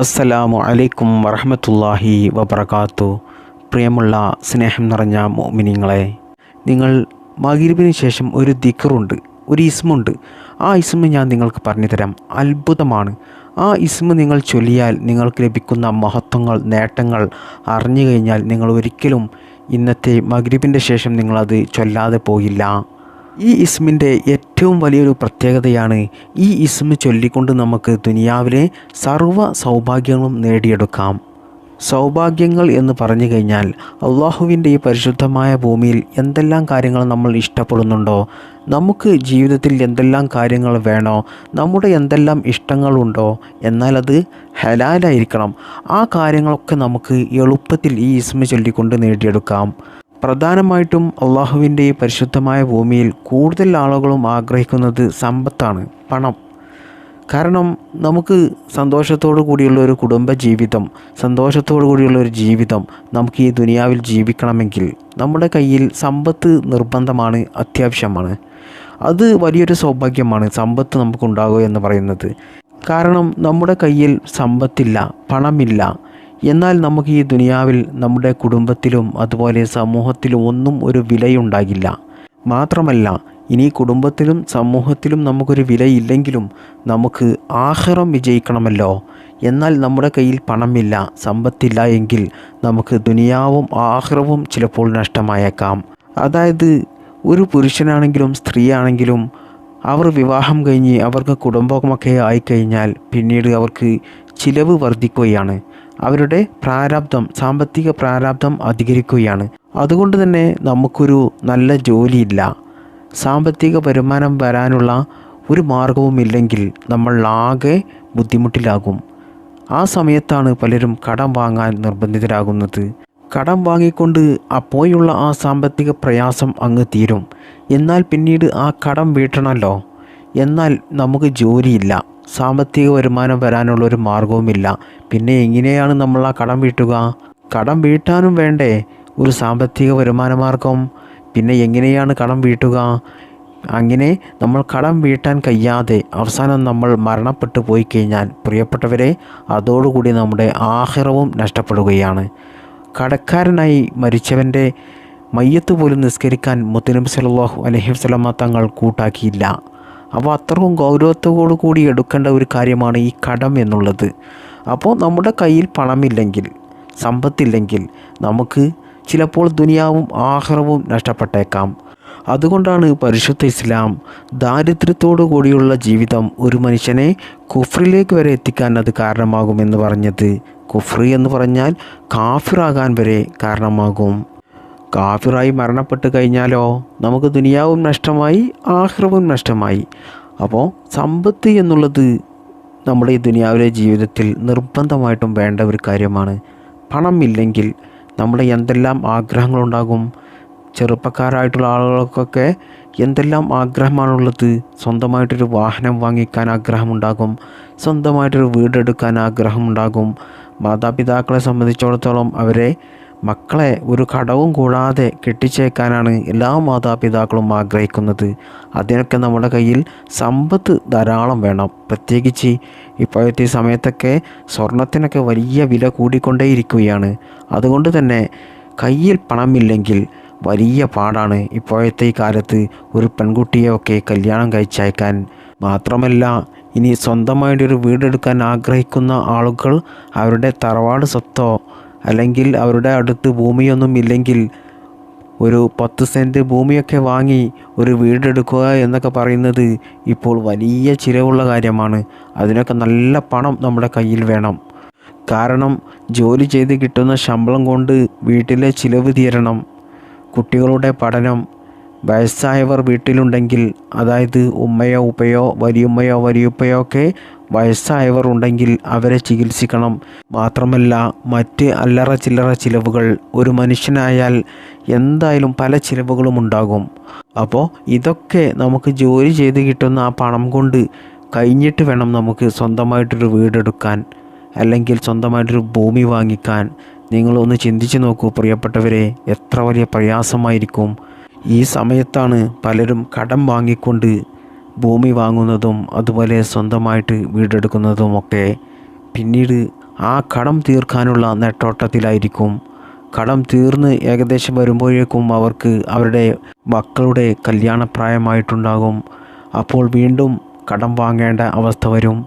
അസ്സലാമു അലൈക്കും വറഹമത്തല്ലാഹി വബർക്കാത്തു പ്രിയമുള്ള സ്നേഹം നിറഞ്ഞ മോമിനിങ്ങളെ നിങ്ങൾ മകിരിബിന് ശേഷം ഒരു ദിക്കറുണ്ട് ഒരു ഇസ്മുണ്ട്. ആ ഇസ്മ ഞാൻ നിങ്ങൾക്ക് പറഞ്ഞു തരാം അത്ഭുതമാണ്. ആ ഇസ്മ നിങ്ങൾ ചൊല്ലിയാൽ നിങ്ങൾക്ക് ലഭിക്കുന്ന മഹത്വങ്ങൾ നേട്ടങ്ങൾ അറിഞ്ഞു കഴിഞ്ഞാൽ നിങ്ങൾ ഒരിക്കലും ഇന്നത്തെ മഗ്രിബിന്റെ ശേഷം നിങ്ങളത് ചൊല്ലാതെ പോയില്ല. ഈ ഇസ്മിന്റെ ഏറ്റവും വലിയൊരു പ്രത്യേകതയാണ് ഈ ഇസ്മ ചൊല്ലിക്കൊണ്ട് നമുക്ക് ദുനിയാവിലെ സർവ സൗഭാഗ്യങ്ങളും നേടിയെടുക്കാം. സൗഭാഗ്യങ്ങൾ എന്ന് പറഞ്ഞു കഴിഞ്ഞാൽ അള്ളാഹുവിന്റെ ഈ പരിശുദ്ധമായ ഭൂമിയിൽ എന്തെല്ലാം കാര്യങ്ങൾ നമ്മൾ ഇഷ്ടപ്പെടുന്നുണ്ടോ നമുക്ക് ജീവിതത്തിൽ എന്തെല്ലാം കാര്യങ്ങൾ വേണോ നമ്മുടെ എന്തെല്ലാം ഇഷ്ടങ്ങളുണ്ടോ എന്നാൽ അത് ഹലാലായിരിക്കണം. ആ കാര്യങ്ങളൊക്കെ നമുക്ക് എളുപ്പത്തിൽ ഈ ഇസ്മ ചൊല്ലിക്കൊണ്ട് നേടിയെടുക്കാം. പ്രധാനമായിട്ടും അള്ളാഹുവിന്റെ പരിശുദ്ധമായ ഭൂമിയിൽ കൂടുതൽ ആളുകളും ആഗ്രഹിക്കുന്നത് സമ്പത്താണ് പണം. കാരണം നമുക്ക് സന്തോഷത്തോടു കൂടിയുള്ള ഒരു കുടുംബ ജീവിതം സന്തോഷത്തോടു കൂടിയുള്ള ഒരു ജീവിതം നമുക്ക് ഈ ദുനിയാവിൽ ജീവിക്കണമെങ്കിൽ നമ്മുടെ കയ്യിൽ സമ്പത്ത് നിർബന്ധമാണ് അത്യാവശ്യമാണ്. അത് വലിയൊരു സൗഭാഗ്യമാണ് സമ്പത്ത് നമുക്കുണ്ടാകുക എന്ന് പറയുന്നത്. കാരണം നമ്മുടെ കയ്യിൽ സമ്പത്തില്ല പണമില്ല എന്നാൽ നമുക്ക് ഈ ദുനിയാവിൽ നമ്മുടെ കുടുംബത്തിലും അതുപോലെ സമൂഹത്തിലും ഒന്നും ഒരു വിലയുണ്ടാകില്ല. മാത്രമല്ല ഇനി കുടുംബത്തിലും സമൂഹത്തിലും നമുക്കൊരു വിലയില്ലെങ്കിലും നമുക്ക് ആഹാരം വിജയിക്കണമല്ലോ. എന്നാൽ നമ്മുടെ കയ്യിൽ പണമില്ല സമ്പത്തില്ല എങ്കിൽ നമുക്ക് ദുനിയാവും ആഹാരവും ചിലപ്പോൾ നഷ്ടമായേക്കാം. അതായത് ഒരു പുരുഷനാണെങ്കിലും സ്ത്രീയാണെങ്കിലും അവർ വിവാഹം കഴിഞ്ഞ് അവർക്ക് കുടുംബമൊക്കെ ആയിക്കഴിഞ്ഞാൽ പിന്നീട് അവർക്ക് ചിലവ് വർദ്ധിക്കുകയാണ്. അവരുടെ പ്രാരാബ്ദം സാമ്പത്തിക പ്രാരാബ്ദം അധികരിക്കുകയാണ്. അതുകൊണ്ട് തന്നെ നമുക്കൊരു നല്ല ജോലിയില്ല. സാമ്പത്തിക വരുമാനം വരാനുള്ള ഒരു മാർഗവുമില്ലെങ്കിൽ നമ്മൾ ആകെ ബുദ്ധിമുട്ടിലാകും. ആ സമയത്താണ് പലരും കടം വാങ്ങാൻ നിർബന്ധിതരാകുന്നത്. കടം വാങ്ങിക്കൊണ്ട് അപ്പോഴുള്ള ആ സാമ്പത്തിക പ്രയാസം അങ്ങ് തീരും. എന്നാൽ പിന്നീട് ആ കടം വീട്ടണമല്ലോ എന്നാൽ നമുക്ക് ജോലിയില്ല. സാമ്പത്തിക വരുമാനം വരാനുള്ള ഒരു മാർഗവുമില്ല പിന്നെ എങ്ങനെയാണ് നമ്മൾ ആ കടം വീട്ടുക? കടം വീട്ടാനും വേണ്ടേ? ഒരു സാമ്പത്തിക വരുമാന മാർഗം പിന്നെ എങ്ങനെയാണ് കടം വീട്ടുക? അങ്ങനെ നമ്മൾ കടം വീട്ടാൻ കഴിയാതെ അവസാനം നമ്മൾ മരണപ്പെട്ടു പോയി കഴിഞ്ഞാൽ പ്രിയപ്പെട്ടവരെ അതോടുകൂടി നമ്മുടെ ആഹാരവും നഷ്ടപ്പെടുകയാണ്. കടക്കാരനായി മരിച്ചവന്റെ മയ്യത്ത് പോലും നിസ്കരിക്കാൻ മുത്തനബി സല്ലല്ലാഹു അലഹി വസ്ലമ തങ്ങൾ കൂട്ടാക്കിയില്ല. അപ്പോൾ അത്രയും ഗൗരവത്തോടു കൂടി എടുക്കേണ്ട ഒരു കാര്യമാണ് ഈ കടം എന്നുള്ളത്. അപ്പോൾ നമ്മുടെ കയ്യിൽ പണമില്ലെങ്കിൽ സമ്പത്തില്ലെങ്കിൽ നമുക്ക് ചിലപ്പോൾ ദുനിയാവും ആഹാരവും നഷ്ടപ്പെട്ടേക്കാം. അതുകൊണ്ടാണ് പരിശുദ്ധ ഇസ്ലാം ദാരിദ്ര്യത്തോടു കൂടിയുള്ള ജീവിതം ഒരു മനുഷ്യനെ കുഫ്രിലേക്ക് വരെ എത്തിക്കാൻ അത് കാരണമാകുമെന്ന് പറഞ്ഞത്. കുഫ്രി എന്ന് പറഞ്ഞാൽ കാഫിറാകാൻ വരെ കാരണമാകും. കാഫിറായി മരണപ്പെട്ട് കഴിഞ്ഞാലോ? നമുക്ക് ദുനിയാവും നഷ്ടമായി ആഹ്റവും നഷ്ടമായി. അപ്പോൾ സമ്പത്ത് എന്നുള്ളത് നമ്മുടെ ഈ ദുനിയാവിലെ ജീവിതത്തിൽ നിർബന്ധമായിട്ടും വേണ്ട ഒരു കാര്യമാണ്. പണം ഇല്ലെങ്കിൽ നമ്മുടെ എന്തെല്ലാം ആഗ്രഹങ്ങളുണ്ടാകും? ചെറുപ്പക്കാരായിട്ടുള്ള ആളുകൾക്കൊക്കെ എന്തെല്ലാം ആഗ്രഹമാണുള്ളത്? സ്വന്തമായിട്ടൊരു വാഹനം വാങ്ങിക്കാൻ ആഗ്രഹമുണ്ടാകും. സ്വന്തമായിട്ടൊരു വീടെടുക്കാൻ ആഗ്രഹമുണ്ടാകും. മാതാപിതാക്കളെ സംബന്ധിച്ചിടത്തോളം അവരെ മക്കളെ ഒരു കടവും കൂടാതെ കെട്ടിച്ചേക്കാനാണ് എല്ലാ മാതാപിതാക്കളും ആഗ്രഹിക്കുന്നത്. അതിനൊക്കെ നമ്മുടെ കയ്യിൽ സമ്പത്ത് ധാരാളം വേണം. പ്രത്യേകിച്ച് ഇപ്പോഴത്തെ സമയത്തൊക്കെ സ്വർണത്തിനൊക്കെ വലിയ വില കൂടിക്കൊണ്ടേയിരിക്കുകയാണ്. അതുകൊണ്ട് തന്നെ കയ്യിൽ പണമില്ലെങ്കിൽ വലിയ പാടാണ് ഇപ്പോഴത്തെ ഈ കാലത്ത് ഒരു പെൺകുട്ടിയെയൊക്കെ കല്യാണം കഴിച്ചയക്കാൻ. മാത്രമല്ല ഇനി സ്വന്തമായിട്ടൊരു വീടെടുക്കാൻ ആഗ്രഹിക്കുന്ന ആളുകൾ അവരുടെ തറവാട് സ്വത്തോ അല്ലെങ്കിൽ അവരുടെ അടുത്ത് ഭൂമിയൊന്നും ഇല്ലെങ്കിൽ ഒരു പത്ത് സെന്റ് ഭൂമിയൊക്കെ വാങ്ങി ഒരു വീടെടുക്കുക എന്നൊക്കെ പറയുന്നത് ഇപ്പോൾ വലിയ ചിലവുള്ള കാര്യമാണ്. അതിനൊക്കെ നല്ല പണം നമ്മുടെ കയ്യിൽ വേണം. കാരണം ജോലി ചെയ്ത് കിട്ടുന്ന ശമ്പളം കൊണ്ട് വീട്ടിലെ ചിലവ് തീരണം. കുട്ടികളുടെ പഠനം. വയസ്സായവർ വീട്ടിലുണ്ടെങ്കിൽ അതായത് ഉമ്മയോ ഉപ്പയോ വലിയുമ്മയോ വലിയുപ്പയോ ഒക്കെ വയസ്സായവർ ഉണ്ടെങ്കിൽ അവരെ ചികിത്സിക്കണം. മാത്രമല്ല മറ്റ് അല്ലറ ചില്ലറ ചിലവുകൾ ഒരു മനുഷ്യനായാൽ എന്തായാലും പല ചിലവുകളും ഉണ്ടാകും. അപ്പോൾ ഇതൊക്കെ നമുക്ക് ജോലി ചെയ്ത് കിട്ടുന്ന ആ പണം കൊണ്ട് കഴിഞ്ഞിട്ട് വേണം നമുക്ക് സ്വന്തമായിട്ടൊരു വീടെടുക്കാൻ അല്ലെങ്കിൽ സ്വന്തമായിട്ടൊരു ഭൂമി വാങ്ങിക്കാൻ. നിങ്ങളൊന്ന് ചിന്തിച്ച് നോക്കൂ പ്രിയപ്പെട്ടവരെ എത്ര വലിയ പ്രയാസമായിരിക്കും. ഈ സമയത്താണ് പലരും കടം വാങ്ങിക്കൊണ്ട് ഭൂമി വാങ്ങുന്നതും അതുപോലെ സ്വന്തമായിട്ട് വീടെടുക്കുന്നതും ഒക്കെ പിന്നീട് ആ കടം തീർക്കാനുള്ള നെട്ടോട്ടത്തിലായിരിക്കും. കടം തീർന്ന് ഏകദേശം വരുമ്പോഴേക്കും അവർക്ക് അവരുടെ മക്കളുടെ കല്യാണപ്രായമായിട്ടുണ്ടാകും. അപ്പോൾ വീണ്ടും കടം വാങ്ങേണ്ട അവസ്ഥ വരും.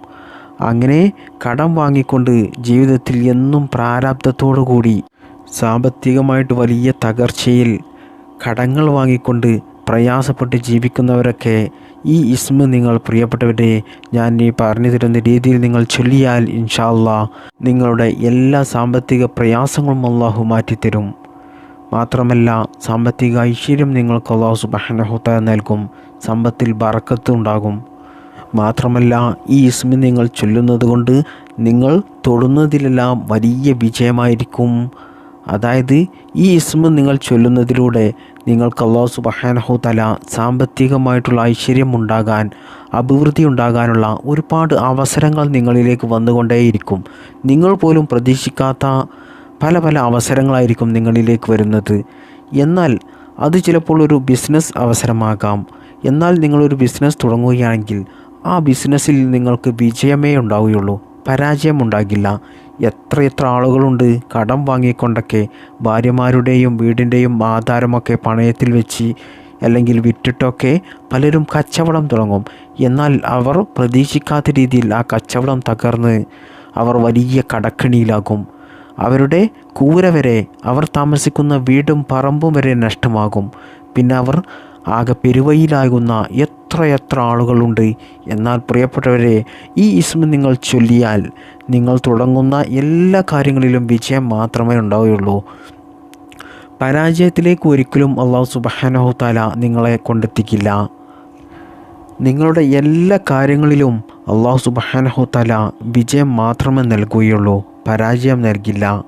അങ്ങനെ കടം വാങ്ങിക്കൊണ്ട് ജീവിതത്തിൽ എന്നും പ്രാരാബ്ധത്തോടു കൂടി സാമ്പത്തികമായിട്ട് വലിയ തകർച്ചയിൽ കടങ്ങൾ വാങ്ങിക്കൊണ്ട് പ്രയാസപ്പെട്ട് ജീവിക്കുന്നവരൊക്കെ ഈ ഇസ്മ നിങ്ങൾ പ്രിയപ്പെട്ടവരെ ഞാൻ ഈ പറഞ്ഞു തരുന്ന രീതിയിൽ നിങ്ങൾ ചൊല്ലിയാൽ ഇൻഷാല്ല നിങ്ങളുടെ എല്ലാ സാമ്പത്തിക പ്രയാസങ്ങളും അള്ളാഹു മാറ്റിത്തരും. മാത്രമല്ല സാമ്പത്തിക ഐശ്വര്യം നിങ്ങൾക്ക് അള്ളാഹു സുബാനഹുത്ത നൽകും സമ്പത്തിൽ ഉണ്ടാകും. മാത്രമല്ല ഈ ഇസ്മി നിങ്ങൾ ചൊല്ലുന്നത് കൊണ്ട് നിങ്ങൾ തൊടുന്നതിലെല്ലാം വലിയ വിജയമായിരിക്കും. അതായത് ഈ ഇസ്മ നിങ്ങൾ ചൊല്ലുന്നതിലൂടെ നിങ്ങൾക്ക് അള്ളാഹു സുബഹാനഹു തല സാമ്പത്തികമായിട്ടുള്ള ഐശ്വര്യം ഉണ്ടാകാൻ അഭിവൃദ്ധി ഉണ്ടാകാനുള്ള ഒരുപാട് അവസരങ്ങൾ നിങ്ങളിലേക്ക് വന്നുകൊണ്ടേയിരിക്കും. നിങ്ങൾ പോലും പ്രതീക്ഷിക്കാത്ത പല പല അവസരങ്ങളായിരിക്കും നിങ്ങളിലേക്ക് വരുന്നത്. എന്നാൽ അത് ചിലപ്പോൾ ഒരു ബിസിനസ് അവസരമാകാം. എന്നാൽ നിങ്ങളൊരു ബിസിനസ് തുടങ്ങുകയാണെങ്കിൽ ആ ബിസിനസ്സിൽ നിങ്ങൾക്ക് വിജയമേ ഉണ്ടാവുകയുള്ളൂ പരാജയം ഉണ്ടാകില്ല എത്ര എത്ര ആളുകളുണ്ട് കടം വാങ്ങിക്കൊണ്ടൊക്കെ ഭാര്യമാരുടെയും വീടിന്റെയും ആധാരമൊക്കെ പണയത്തിൽ വെച്ച് അല്ലെങ്കിൽ വിറ്റിട്ടൊക്കെ പലരും കച്ചവടം തുടങ്ങും. എന്നാൽ അവർ പ്രതീക്ഷിക്കാത്ത രീതിയിൽ ആ കച്ചവടം തകർന്ന് അവർ വലിയ കടക്കിണിയിലാകും. അവരുടെ കൂര വരെ അവർ താമസിക്കുന്ന വീടും പറമ്പും വരെ നഷ്ടമാകും. പിന്നെ അവർ ആകെ പെരുവയിലാകുന്ന എത്ര എത്ര ആളുകളുണ്ട്. എന്നാൽ പ്രിയപ്പെട്ടവരെ ഈ ഇസ്മ നിങ്ങൾ ചൊല്ലിയാൽ നിങ്ങൾ തുടങ്ങുന്ന എല്ലാ കാര്യങ്ങളിലും വിജയം മാത്രമേ ഉണ്ടാവുകയുള്ളൂ. പരാജയത്തിലേക്ക് ഒരിക്കലും അള്ളാഹു സുബഹാനഹു താല നിങ്ങളെ കൊണ്ടെത്തിക്കില്ല. നിങ്ങളുടെ എല്ലാ കാര്യങ്ങളിലും അള്ളാഹു സുബഹാനഹു താല വിജയം മാത്രമേ നൽകുകയുള്ളൂ. പരാജയം നൽകില്ല.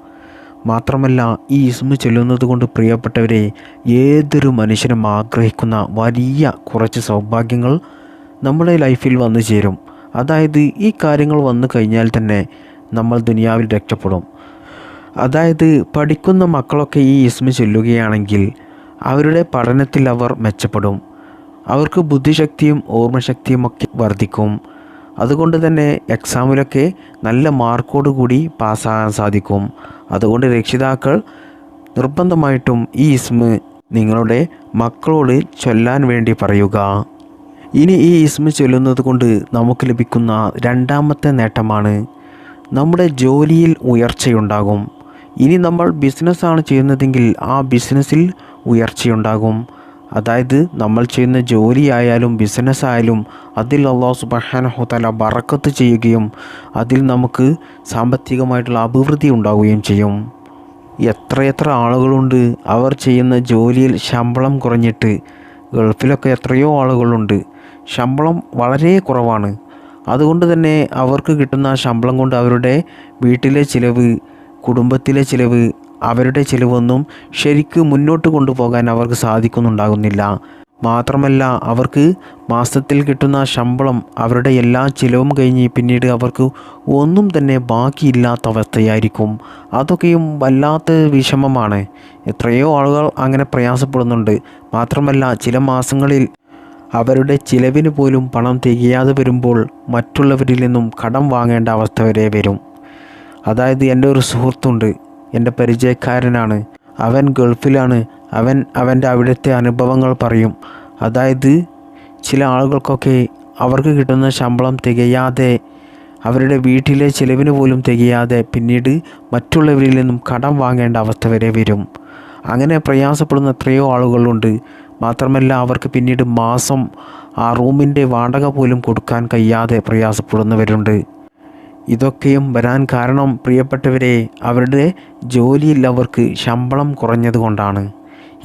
മാത്രമല്ല ഈ ഇസ്മു ചൊല്ലുന്നത് കൊണ്ട് പ്രിയപ്പെട്ടവരെ ഏതൊരു മനുഷ്യനും ആഗ്രഹിക്കുന്ന വലിയ കുറച്ച് സൗഭാഗ്യങ്ങൾ നമ്മുടെ ലൈഫിൽ വന്നു ചേരും. അതായത് ഈ കാര്യങ്ങൾ വന്നു കഴിഞ്ഞാൽ തന്നെ നമ്മൾ ദുനിയാവിൽ രക്ഷപ്പെടും. അതായത് പഠിക്കുന്ന മക്കളൊക്കെ ഈ ഇസ്മ ചൊല്ലുകയാണെങ്കിൽ അവരുടെ പഠനത്തിൽ അവർ മെച്ചപ്പെടും. അവർക്ക് ബുദ്ധിശക്തിയും ഓർമ്മശക്തിയും ഒക്കെ വർദ്ധിക്കും. അതുകൊണ്ട് തന്നെ എക്സാമിലൊക്കെ നല്ല മാർക്കോട് കൂടി പാസ്സാകാൻ സാധിക്കും. അതുകൊണ്ട് രക്ഷിതാക്കൾ നിർബന്ധമായിട്ടും ഈ ഇസ്മ നിങ്ങളുടെ മക്കളോട് ചൊല്ലാൻ വേണ്ടി പറയുക. ഇനി ഈ ഇസ്മ ചൊല്ലുന്നത് കൊണ്ട് നമുക്ക് ലഭിക്കുന്ന രണ്ടാമത്തെ നേട്ടമാണ് നമ്മുടെ ജോലിയിൽ ഉയർച്ചയുണ്ടാകും. ഇനി നമ്മൾ ബിസിനസ്സാണ് ചെയ്യുന്നതെങ്കിൽ ആ ബിസിനസ്സിൽ ഉയർച്ചയുണ്ടാകും. അതായത് നമ്മൾ ചെയ്യുന്ന ജോലിയായാലും ബിസിനസ്സായാലും അതിൽ അള്ളാഹു സുബഹാനഹു തല ബറക്കത്ത് ചെയ്യുകയും അതിൽ നമുക്ക് സാമ്പത്തികമായിട്ടുള്ള അഭിവൃദ്ധി ഉണ്ടാവുകയും ചെയ്യും. എത്രയെത്ര ആളുകളുണ്ട് അവർ ചെയ്യുന്ന ജോലിയിൽ ശമ്പളം കുറഞ്ഞിട്ട് ഗൾഫിലൊക്കെ എത്രയോ ആളുകളുണ്ട് ശമ്പളം വളരെ കുറവാണ്. അതുകൊണ്ട് തന്നെ അവർക്ക് കിട്ടുന്ന ശമ്പളം കൊണ്ട് അവരുടെ വീട്ടിലെ ചിലവ് കുടുംബത്തിലെ ചിലവ് അവരുടെ ചിലവൊന്നും ശരിക്ക് മുന്നോട്ട് കൊണ്ടുപോകാൻ അവർക്ക് സാധിക്കുന്നുണ്ടാകുന്നില്ല. മാത്രമല്ല അവർക്ക് മാസത്തിൽ കിട്ടുന്ന ശമ്പളം അവരുടെ എല്ലാ ചിലവും കഴിഞ്ഞ് പിന്നീട് അവർക്ക് ഒന്നും തന്നെ ബാക്കിയില്ലാത്ത അവസ്ഥയായിരിക്കും. അതൊക്കെയും വല്ലാത്ത വിഷമമാണ്. എത്രയോ ആളുകൾ അങ്ങനെ പ്രയാസപ്പെടുന്നുണ്ട്. മാത്രമല്ല ചില മാസങ്ങളിൽ അവരുടെ ചിലവിന് പോലും പണം തികയാതെ വരുമ്പോൾ മറ്റുള്ളവരിൽ നിന്നും കടം വാങ്ങേണ്ട അവസ്ഥ വരെ വരും. അതായത് എന്റെ ഒരു സുഹൃത്തുണ്ട്. എന്റെ പരിചയക്കാരനാണ്. അവൻ ഗൾഫിലാണ്. അവൻ അവന്റെ അവിടുത്തെ അനുഭവങ്ങൾ പറയും. അതായത് ചില ആളുകൾക്കൊക്കെ അവർക്ക് കിട്ടുന്ന ശമ്പളം തികയാതെ അവരുടെ വീട്ടിലെ ചിലവിന് പോലും തികയാതെ പിന്നീട് മറ്റുള്ളവരിൽ നിന്നും കടം വാങ്ങേണ്ട അവസ്ഥ വരെ വരും. അങ്ങനെ പ്രയാസപ്പെടുന്ന എത്രയോ ആളുകളുണ്ട്. മാത്രമല്ല അവർക്ക് പിന്നീട് മാസം ആ റൂമിന്റെ വാടക പോലും കൊടുക്കാൻ കഴിയാതെ പ്രയാസപ്പെടുന്നവരുണ്ട്. ഇതൊക്കെയും വരാൻ കാരണം പ്രിയപ്പെട്ടവരെ അവരുടെ ജോലിയിൽ അവർക്ക് ശമ്പളം കുറഞ്ഞതുകൊണ്ടാണ്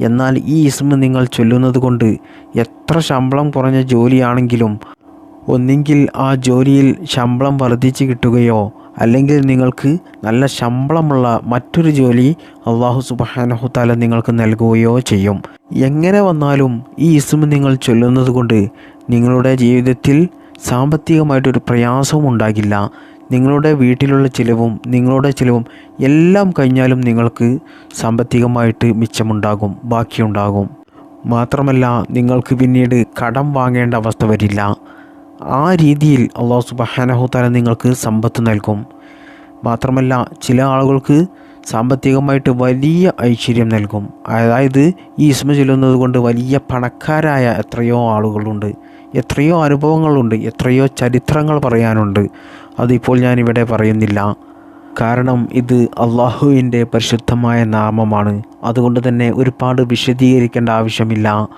എന്നാൽ ഈ ഇസ്മ നിങ്ങൾ ചൊല്ലുന്നത് കൊണ്ട് എത്ര ശമ്പളം കുറഞ്ഞ ജോലിയാണെങ്കിലും ഒന്നെങ്കിൽ ആ ജോലിയിൽ ശമ്പളം വർദ്ധിച്ച് കിട്ടുകയോ അല്ലെങ്കിൽ നിങ്ങൾക്ക് നല്ല ശമ്പളമുള്ള മറ്റൊരു ജോലി അള്ളാഹു സുബാനഹുത്താല നിങ്ങൾക്ക് നൽകുകയോ ചെയ്യും. എങ്ങനെ വന്നാലും ഈ ഇസ്മ നിങ്ങൾ ചൊല്ലുന്നത് കൊണ്ട് നിങ്ങളുടെ ജീവിതത്തിൽ സാമ്പത്തികമായിട്ടൊരു പ്രയാസവും ഉണ്ടാകില്ല. നിങ്ങളുടെ വീട്ടിലുള്ള ചിലവും നിങ്ങളുടെ ചിലവും എല്ലാം കഴിഞ്ഞാലും നിങ്ങൾക്ക് സാമ്പത്തികമായിട്ട് മിച്ചമുണ്ടാകും ബാക്കിയുണ്ടാകും. മാത്രമല്ല നിങ്ങൾക്ക് പിന്നീട് കടം വാങ്ങേണ്ട അവസ്ഥ വരില്ല. ആ രീതിയിൽ അള്ളാഹു സുബഹാനഹുത്താല നിങ്ങൾക്ക് സമ്പത്ത് നൽകും. മാത്രമല്ല ചില ആളുകൾക്ക് സാമ്പത്തികമായിട്ട് വലിയ ഐശ്വര്യം നൽകും. അതായത് ഈ ഇസ്മ ചൊല്ലുന്നത് കൊണ്ട് വലിയ പണക്കാരായ എത്രയോ ആളുകളുണ്ട്. എത്രയോ അനുഭവങ്ങളുണ്ട്. എത്രയോ ചരിത്രങ്ങൾ പറയാനുണ്ട്. അതിപ്പോൾ ഞാനിവിടെ പറയുന്നില്ല. കാരണം ഇത് അള്ളാഹുവിന്റെ പരിശുദ്ധമായ നാമമാണ്. അതുകൊണ്ട് തന്നെ ഒരുപാട് വിശദീകരിക്കേണ്ട ആവശ്യമില്ല.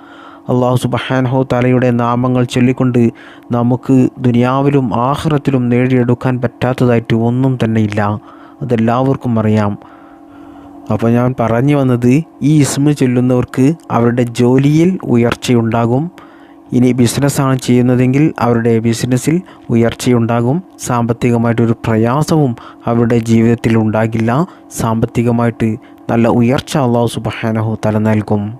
അള്ളാഹു സുബഹാനഹോ തലയുടെ നാമങ്ങൾ ചൊല്ലിക്കൊണ്ട് നമുക്ക് ദുനിയാവിലും ആഹ്റത്തിലും നേടിയെടുക്കാൻ പറ്റാത്തതായിട്ട് ഒന്നും തന്നെ ഇല്ല. അതെല്ലാവർക്കും അറിയാം. അപ്പോൾ ഞാൻ പറഞ്ഞു വന്നത് ഈ ഇസ്മ ചൊല്ലുന്നവർക്ക് അവരുടെ ജോലിയിൽ ഉയർച്ചയുണ്ടാകും. ഇനി ബിസിനസ്സാണ് ചെയ്യുന്നതെങ്കിൽ അവരുടെ ബിസിനസ്സിൽ ഉയർച്ചയുണ്ടാകും. സാമ്പത്തികമായിട്ടൊരു പ്രയാസവും അവരുടെ ജീവിതത്തിൽ ഉണ്ടാകില്ല. സാമ്പത്തികമായിട്ട് നല്ല ഉയർച്ച അള്ളാഹു സുബഹാനഹു തല നൽകും.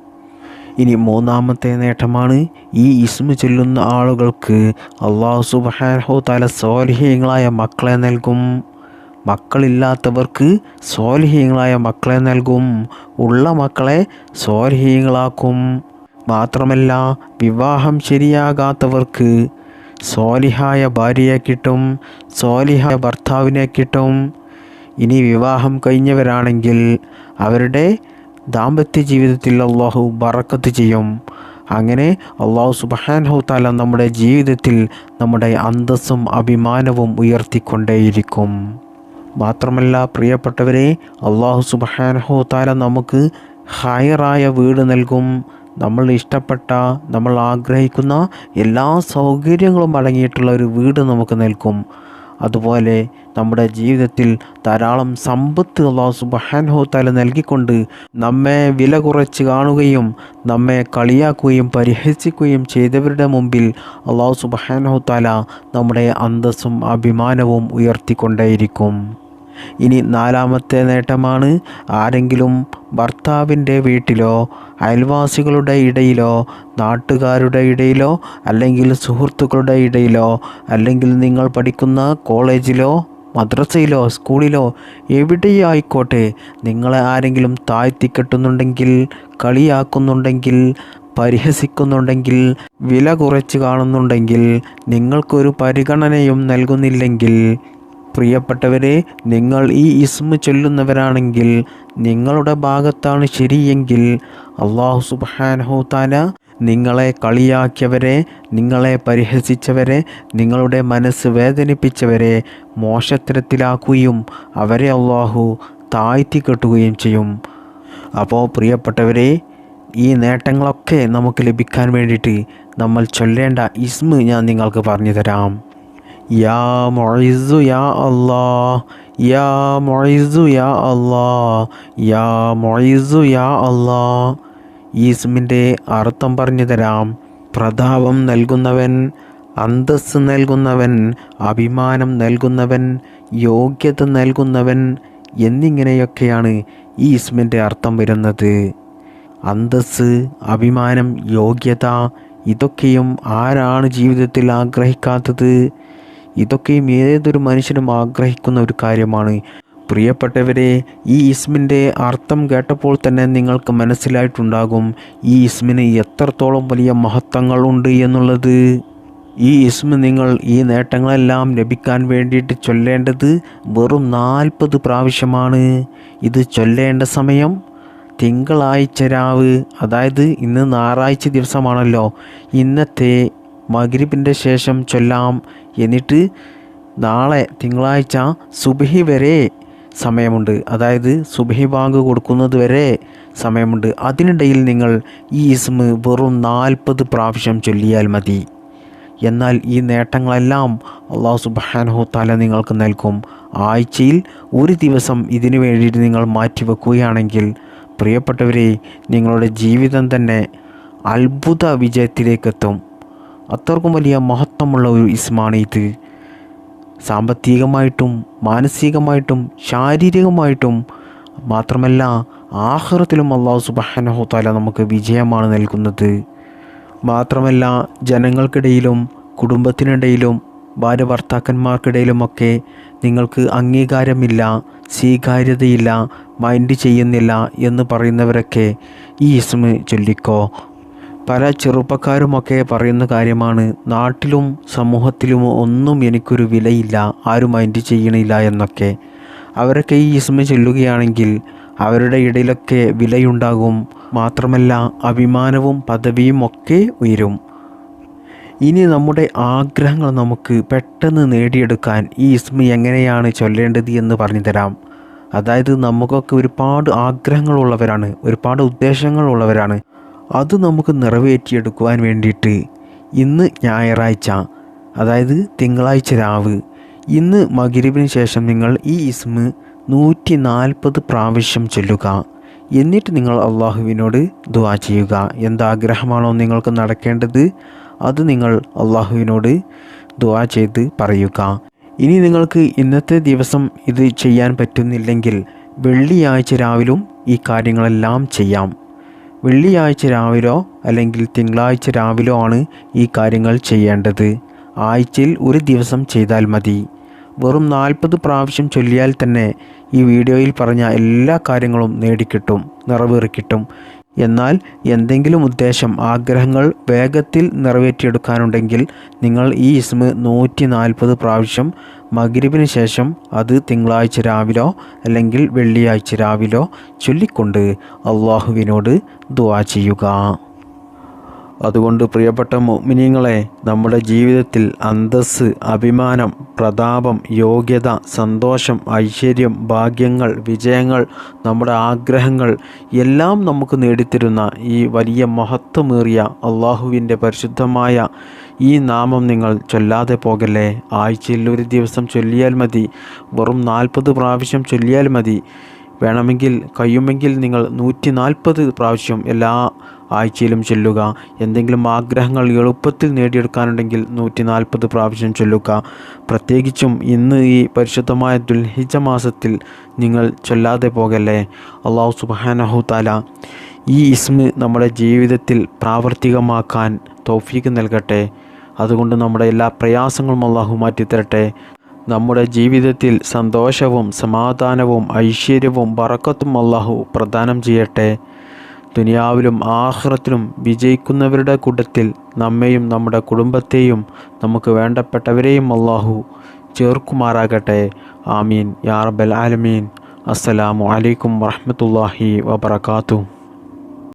ഇനി മൂന്നാമത്തെ നേട്ടമാണ് ഈ ഇസ്മു ചൊല്ലുന്ന ആളുകൾക്ക് അള്ളാഹു സുബഹാനഹു തല സോലിഹ്യങ്ങളായ മക്കളെ നൽകും. മക്കളില്ലാത്തവർക്ക് സോലിഹ്യങ്ങളായ മക്കളെ നൽകും. ഉള്ള മക്കളെ സോലിഹ്യങ്ങളാക്കും മാത്രമല്ല വിവാഹം ശരിയാകാത്തവർക്ക് സോലിഹായ ഭാര്യയെ കിട്ടും സോലിഹായ ഭർത്താവിനെ കിട്ടും. ഇനി വിവാഹം കഴിഞ്ഞവരാണെങ്കിൽ അവരുടെ ദാമ്പത്യ ജീവിതത്തിൽ അള്ളാഹു ബറക്കത്ത് ചെയ്യും. അങ്ങനെ അള്ളാഹു സുബഹാൻഹു താല നമ്മുടെ ജീവിതത്തിൽ നമ്മുടെ അന്തസ്സും അഭിമാനവും ഉയർത്തിക്കൊണ്ടേയിരിക്കും. മാത്രമല്ല പ്രിയപ്പെട്ടവരെ അള്ളാഹു സുബഹാൻഹു താല നമുക്ക് ഹയറായ വീട് നൽകും. നമ്മൾ ഇഷ്ടപ്പെട്ട നമ്മൾ ആഗ്രഹിക്കുന്ന എല്ലാ സൗകര്യങ്ങളും അടങ്ങിയിട്ടുള്ള ഒരു വീട് നമുക്ക് നൽകും. അതുപോലെ നമ്മുടെ ജീവിതത്തിൽ ധാരാളം സമ്പത്ത് അള്ളാഹു സുബഹാൻഹോ തല നൽകിക്കൊണ്ട് നമ്മെ വില കുറച്ച് കാണുകയും നമ്മെ കളിയാക്കുകയും പരിഹസിക്കുകയും ചെയ്തവരുടെ മുമ്പിൽ അള്ളാഹു സുബഹാൻഹോ തല നമ്മുടെ അന്തസ്സും അഭിമാനവും ഉയർത്തിക്കൊണ്ടേയിരിക്കും. ഇനി നാലാമത്തെ നേട്ടമാണ് ആരെങ്കിലും ഭർത്താവിന്റെ വീട്ടിലോ അയൽവാസികളുടെ ഇടയിലോ നാട്ടുകാരുടെ ഇടയിലോ അല്ലെങ്കിൽ സുഹൃത്തുക്കളുടെ ഇടയിലോ അല്ലെങ്കിൽ നിങ്ങൾ പഠിക്കുന്ന കോളേജിലോ മദ്രസയിലോ സ്കൂളിലോ എവിടെയായിക്കോട്ടെ നിങ്ങളെ ആരെങ്കിലും താഴ്ത്തിക്കെട്ടുന്നുണ്ടെങ്കിൽ കളിയാക്കുന്നുണ്ടെങ്കിൽ പരിഹസിക്കുന്നുണ്ടെങ്കിൽ വില കുറച്ച് കാണുന്നുണ്ടെങ്കിൽ നിങ്ങൾക്കൊരു പരിഗണനയും നൽകുന്നില്ലെങ്കിൽ പ്രിയപ്പെട്ടവരെ നിങ്ങൾ ഈ ഇസ്മ ചൊല്ലുന്നവരാണെങ്കിൽ നിങ്ങളുടെ ഭാഗത്താണ് ശരിയെങ്കിൽ അള്ളാഹു സുബാനഹു താല നിങ്ങളെ കളിയാക്കിയവരെ നിങ്ങളെ പരിഹസിച്ചവരെ നിങ്ങളുടെ മനസ്സ് വേദനിപ്പിച്ചവരെ മോശത്തരത്തിലാക്കുകയും അവരെ അള്ളാഹു താഴ്ത്തി കെട്ടുകയും ചെയ്യും. അപ്പോൾ പ്രിയപ്പെട്ടവരെ ഈ നേട്ടങ്ങളൊക്കെ നമുക്ക് ലഭിക്കാൻ വേണ്ടിയിട്ട് നമ്മൾ ചൊല്ലേണ്ട ഇസ്മ ഞാൻ നിങ്ങൾക്ക് പറഞ്ഞു തരാം. യാ മൊയ്സു യാ അല്ലാ യാ മൊയ്സു യാ അല്ലാ യാ മൊയ്സു യാ അല്ലാ ഈ അർത്ഥം പറഞ്ഞു തരാം. പ്രതാപം നൽകുന്നവൻ അന്തസ് നൽകുന്നവൻ അഭിമാനം നൽകുന്നവൻ യോഗ്യത നൽകുന്നവൻ എന്നിങ്ങനെയൊക്കെയാണ് ഈ ഇസ്മിന്റെ അർത്ഥം വരുന്നത്. അന്തസ് അഭിമാനം യോഗ്യത ഇതൊക്കെയും ആരാണ് ജീവിതത്തിൽ ആഗ്രഹിക്കാത്തത്? ഇതൊക്കെയും ഏതൊരു മനുഷ്യനും ആഗ്രഹിക്കുന്ന ഒരു കാര്യമാണ്. പ്രിയപ്പെട്ടവരെ ഈ ഇസ്മിന്റെ അർത്ഥം കേട്ടപ്പോൾ തന്നെ നിങ്ങൾക്ക് മനസ്സിലായിട്ടുണ്ടാകും ഈ ഇസ്മിന് എത്രത്തോളം വലിയ മഹത്വങ്ങൾ ഉണ്ട് എന്നുള്ളത്. ഈ ഇസ്മ നിങ്ങൾ ഈ നേട്ടങ്ങളെല്ലാം ലഭിക്കാൻ വേണ്ടിയിട്ട് ചൊല്ലേണ്ടത് വെറും നാൽപ്പത് പ്രാവശ്യമാണ്. ഇത് ചൊല്ലേണ്ട സമയം തിങ്കളാഴ്ച രാവ് അതായത് ഇന്ന് ഞായറാഴ്ച ദിവസമാണല്ലോ. ഇന്നത്തെ മകരിപ്പിന്റെ ശേഷം ചൊല്ലാം എന്നിട്ട് നാളെ തിങ്കളാഴ്ച സുബഹി വരെ സമയമുണ്ട്. അതായത് സുബഹി ബാങ്ക് കൊടുക്കുന്നത് വരെ സമയമുണ്ട്. അതിനിടയിൽ നിങ്ങൾ ഈ ഇസ്മ് വെറും നാൽപ്പത് പ്രാവശ്യം ചൊല്ലിയാൽ മതി. എന്നാൽ ഈ നേട്ടങ്ങളെല്ലാം അള്ളാഹു സുബാനഹു താല നിങ്ങൾക്ക് നൽകും. ആഴ്ചയിൽ ഒരു ദിവസം ഇതിനു വേണ്ടിയിട്ട് നിങ്ങൾ മാറ്റിവെക്കുകയാണെങ്കിൽ പ്രിയപ്പെട്ടവരെ നിങ്ങളുടെ ജീവിതം തന്നെ അത്ഭുത വിജയത്തിലേക്കെത്തും. അത്രക്കും വലിയ മഹത്വമുള്ള ഒരു ഇസ്മാണ് ഇത് സാമ്പത്തികമായിട്ടും മാനസികമായിട്ടും ശാരീരികമായിട്ടും മാത്രമല്ല ആഹ്റത്തിലും അള്ളാഹു സുബാനഹു താല നമുക്ക് വിജയമാണ് നൽകുന്നത്. മാത്രമല്ല ജനങ്ങൾക്കിടയിലും കുടുംബത്തിനിടയിലും ഭാര്യ ഭർത്താക്കന്മാർക്കിടയിലുമൊക്കെ നിങ്ങൾക്ക് അംഗീകാരമില്ല സ്വീകാര്യതയില്ല മൈൻഡ് ചെയ്യുന്നില്ല എന്ന് പറയുന്നവരൊക്കെ ഈ ഇസ്മ ചൊല്ലിക്കോ. പല ചെറുപ്പക്കാരുമൊക്കെ പറയുന്ന കാര്യമാണ് നാട്ടിലും സമൂഹത്തിലും ഒന്നും എനിക്കൊരു വിലയില്ല ആരും മൈൻഡ് ചെയ്യണില്ല എന്നൊക്കെ. അവരൊക്കെ ഈ ഇസ്മ ചൊല്ലുകയാണെങ്കിൽ അവരുടെ ഇടയിലൊക്കെ വിലയുണ്ടാകും മാത്രമല്ല അഭിമാനവും പദവിയും ഒക്കെ ഉയരും. ഇനി നമ്മുടെ ആഗ്രഹങ്ങൾ നമുക്ക് പെട്ടെന്ന് നേടിയെടുക്കാൻ ഈ ഇസ്മ എങ്ങനെയാണ് ചൊല്ലേണ്ടത് എന്ന് പറഞ്ഞു തരാം. അതായത് നമുക്കൊക്കെ ഒരുപാട് ആഗ്രഹങ്ങളുള്ളവരാണ് ഒരുപാട് ഉദ്ദേശങ്ങളുള്ളവരാണ്. അത് നമുക്ക് നിറവേറ്റിയെടുക്കുവാൻ വേണ്ടിയിട്ട് ഇന്ന് ഞായറാഴ്ച അതായത് തിങ്കളാഴ്ച രാവ് ഇന്ന് മകിരിബിന് ശേഷം നിങ്ങൾ ഈ ഇസ്മ നൂറ്റി നാൽപ്പത് പ്രാവശ്യം ചൊല്ലുക. എന്നിട്ട് നിങ്ങൾ അള്ളാഹുവിനോട് ദുവാ ചെയ്യുക. എന്താഗ്രഹമാണോ നിങ്ങൾക്ക് നടക്കേണ്ടത്? അത് നിങ്ങൾ അള്ളാഹുവിനോട് ദുവാ ചെയ്ത് പറയുക. ഇനി നിങ്ങൾക്ക് ഇന്നത്തെ ദിവസം ഇത് ചെയ്യാൻ പറ്റുന്നില്ലെങ്കിൽ വെള്ളിയാഴ്ച രാവിലും ഈ കാര്യങ്ങളെല്ലാം ചെയ്യാം. വെള്ളിയാഴ്ച രാവിലോ അല്ലെങ്കിൽ തിങ്കളാഴ്ച രാവിലോ ആണ് ഈ കാര്യങ്ങൾ ചെയ്യേണ്ടത്. ആഴ്ചയിൽ ഒരു ദിവസം ചെയ്താൽ മതി. വെറും നാൽപ്പത് പ്രാവശ്യം ചൊല്ലിയാൽ തന്നെ ഈ വീഡിയോയിൽ പറഞ്ഞ എല്ലാ കാര്യങ്ങളും നേടിക്കിട്ടും നിറവേറിക്കിട്ടും. എന്നാൽ എന്തെങ്കിലും ഉദ്ദേശം ആഗ്രഹങ്ങൾ വേഗത്തിൽ നിറവേറ്റിയെടുക്കാനുണ്ടെങ്കിൽ നിങ്ങൾ ഈ ഇസ്മ നൂറ്റി നാൽപ്പത് പ്രാവശ്യം മഗ്രിബിന് ശേഷം അത് തിങ്കളാഴ്ച രാവിലോ അല്ലെങ്കിൽ വെള്ളിയാഴ്ച രാവിലോ ചൊല്ലിക്കൊണ്ട് അള്ളാഹുവിനോട് ദുവാ ചെയ്യുക. അതുകൊണ്ട് പ്രിയപ്പെട്ട മുഅ്മിനീങ്ങളെ നമ്മുടെ ജീവിതത്തിൽ അന്തസ് അഭിമാനം പ്രതാപം യോഗ്യത സന്തോഷം ഐശ്വര്യം ഭാഗ്യങ്ങൾ വിജയങ്ങൾ നമ്മുടെ ആഗ്രഹങ്ങൾ എല്ലാം നമുക്ക് നേടിത്തരുന്ന ഈ വലിയ മഹത്വമേറിയ അള്ളാഹുവിന്റെ പരിശുദ്ധമായ ഈ നാമം നിങ്ങൾ ചൊല്ലാതെ പോകല്ലേ? ആഴ്ചയിൽ ഒരു ദിവസം ചൊല്ലിയാൽ മതി വെറും നാൽപ്പത് പ്രാവശ്യം ചൊല്ലിയാൽ മതി. വേണമെങ്കിൽ കഴിയുമെങ്കിൽ നിങ്ങൾ നൂറ്റി നാൽപ്പത് പ്രാവശ്യം എല്ലാ ആഴ്ചയിലും ചൊല്ലുക. എന്തെങ്കിലും ആഗ്രഹങ്ങൾ എളുപ്പത്തിൽ നേടിയെടുക്കാനുണ്ടെങ്കിൽ നൂറ്റി നാൽപ്പത് പ്രാവശ്യം ചൊല്ലുക. പ്രത്യേകിച്ചും ഇന്ന് ഈ പരിശുദ്ധമായ ദുൽഹിജ മാസത്തിൽ നിങ്ങൾ ചൊല്ലാതെ പോകല്ലേ? അള്ളാഹു സുബാനഹു താല ഈ ഇസ്മ നമ്മുടെ ജീവിതത്തിൽ പ്രാവർത്തികമാക്കാൻ തൗഫീക്ക് നൽകട്ടെ. അതുകൊണ്ട് നമ്മുടെ എല്ലാ പ്രയാസങ്ങളും അള്ളാഹു മാറ്റിത്തരട്ടെ. നമ്മുടെ ജീവിതത്തിൽ സന്തോഷവും സമാധാനവും ഐശ്വര്യവും ബറക്കത്തും അള്ളാഹു പ്രദാനം ചെയ്യട്ടെ. ദുനിയാവിലും ആഹ്റത്തിലും വിജയിക്കുന്നവരുടെ കൂട്ടത്തിൽ നമ്മെയും നമ്മുടെ കുടുംബത്തെയും നമുക്ക് വേണ്ടപ്പെട്ടവരെയും അള്ളാഹു ചേർക്കുമാറാകട്ടെ. ആമീൻ. യാ റബ്ബൽ ആലമീൻ. അസ്സലാമു അലൈക്കും വറഹമത്തല്ലാഹി വബറകാതുഹു.